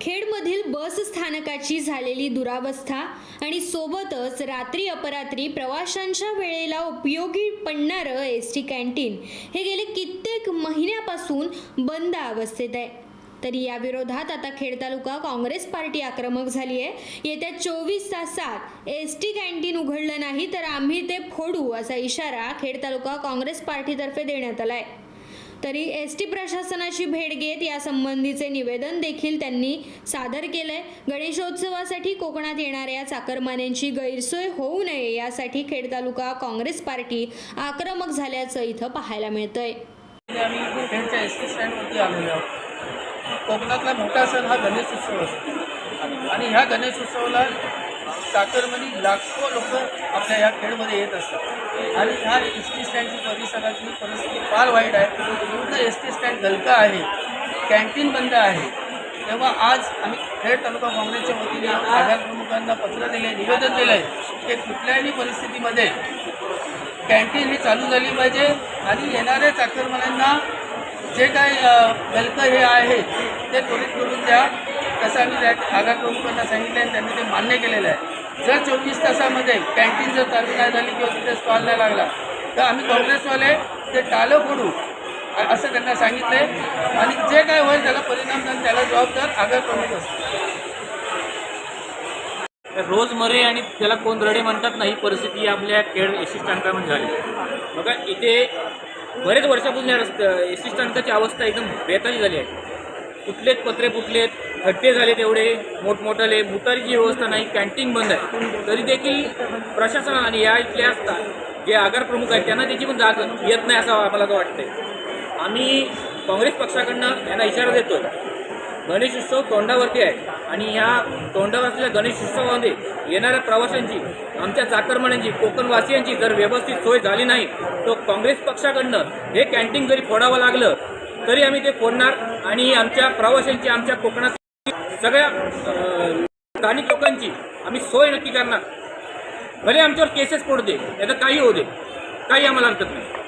खेडमधील बस स्थानकाची झालेली दुरावस्था आणि सोबतच रात्री अपरात्री प्रवाशांच्या वेळेला उपयोगी पडणारं एस टी कॅन्टीन हे गेले कित्येक महिन्यापासून बंद अवस्थेत आहे. तरी या विरोधात आता खेड तालुका काँग्रेस पार्टी आक्रमक झाली आहे येत्या चोवीस तासात एस टी कॅन्टीन उघडलं नाही तर आम्ही ते फोडू असा इशारा खेड तालुका काँग्रेस पार्टीतर्फे देण्यात आला आहे तरी एस टी प्रशासनाशी भेट घेत यासंबंधीचे निवेदन देखील त्यांनी सादर केलंय. गणेशोत्सवासाठी कोकणात येणाऱ्या चाकरमान्यांची गैरसोय होऊ नये यासाठी खेड तालुका काँग्रेस पार्टी आक्रमक झाल्याचं इथं पाहायला मिळतंय. आम्ही एस टी स्टँडवरती आलेलो आहोत. कोकणातला मोठा सण हा गणेश उत्सव असतो. आणि ह्या गणेश उत्सवाला चाकरमनी लाखो लोक आपल्या या खेडमध्ये येत असतात. आणि ह्या एस टी स्टँडची परिसरातली परिस्थिती फार वाईट आहे. पूर्ण एस टी स्टँड गलका आहे. कॅन्टीन बंद आहे. तेव्हा आज आम्ही खेड तालुका काँग्रेसच्या वतीने आधार प्रमुखांना पत्र दिले निवेदन दिलं आहे की कुठल्याही परिस्थितीमध्ये कॅन्टीन ही चालू झाली पाहिजे आणि येणाऱ्या चाकरमान्यांना जे काय गलकं हे आहे ते त्वरित करून द्या. तसं आम्ही त्या आगार प्रमुखांना सांगितलं आणि त्यांनी ते मान्य केलेलं आहे. जर चोवीस तासामध्ये कॅन्टीन जर चालू नाही झाली किंवा तिथे स्टॉल नाही लागला तर आम्ही काँग्रेसवाले ते टाळं फोडू असं त्यांना सांगितलं आहे आणि जे काय होईल त्याला परिणाम झाला त्याला जबाबदार आगार करून असतो मरे आणि त्याला कोण रडे म्हणतात नाही परिस्थिती आपल्या खेळ एस टी स्थानकामध्ये झाली. बघा इथे बरेच वर्षापासून या रस्त्या एस टी स्थानकाची अवस्था एकदम बेताची झाली आहे. कुठलेच पत्रे फुटलेत खड्डे झाले तेवढे मोठमोठाले. मुतारीची व्यवस्था नाही कॅन्टीन बंद आहे. तरी देखील प्रशासन आणि या इथले असतात जे आगार प्रमुख आहेत त्यांना त्याची पण जाग येत नाही असं आम्हाला तर वाटतंय. आम्ही काँग्रेस पक्षाकडनं यांना इशारा देतो गणेश उत्सव तोंडावरती आहे आणि ह्या तोंडावर असलेल्या गणेश उत्सवामध्ये येणाऱ्या प्रवाशांची आमच्या चाकरमान्यांची कोकणवासियांची जर व्यवस्थित सोय झाली नाही तर काँग्रेस पक्षाकडनं हे कॅन्टीन जरी फोडावं लागलं तरी आम्ही ते फोडणार आणि आमच्या प्रवाशांची आमच्या कोकणात सगळ्या स्थानिक लोकांची आम्ही सोय नक्की करणार. भले आमच्यावर केसेस पडू दे याचं काही होऊ दे काही आम्हाला हरकत नाही.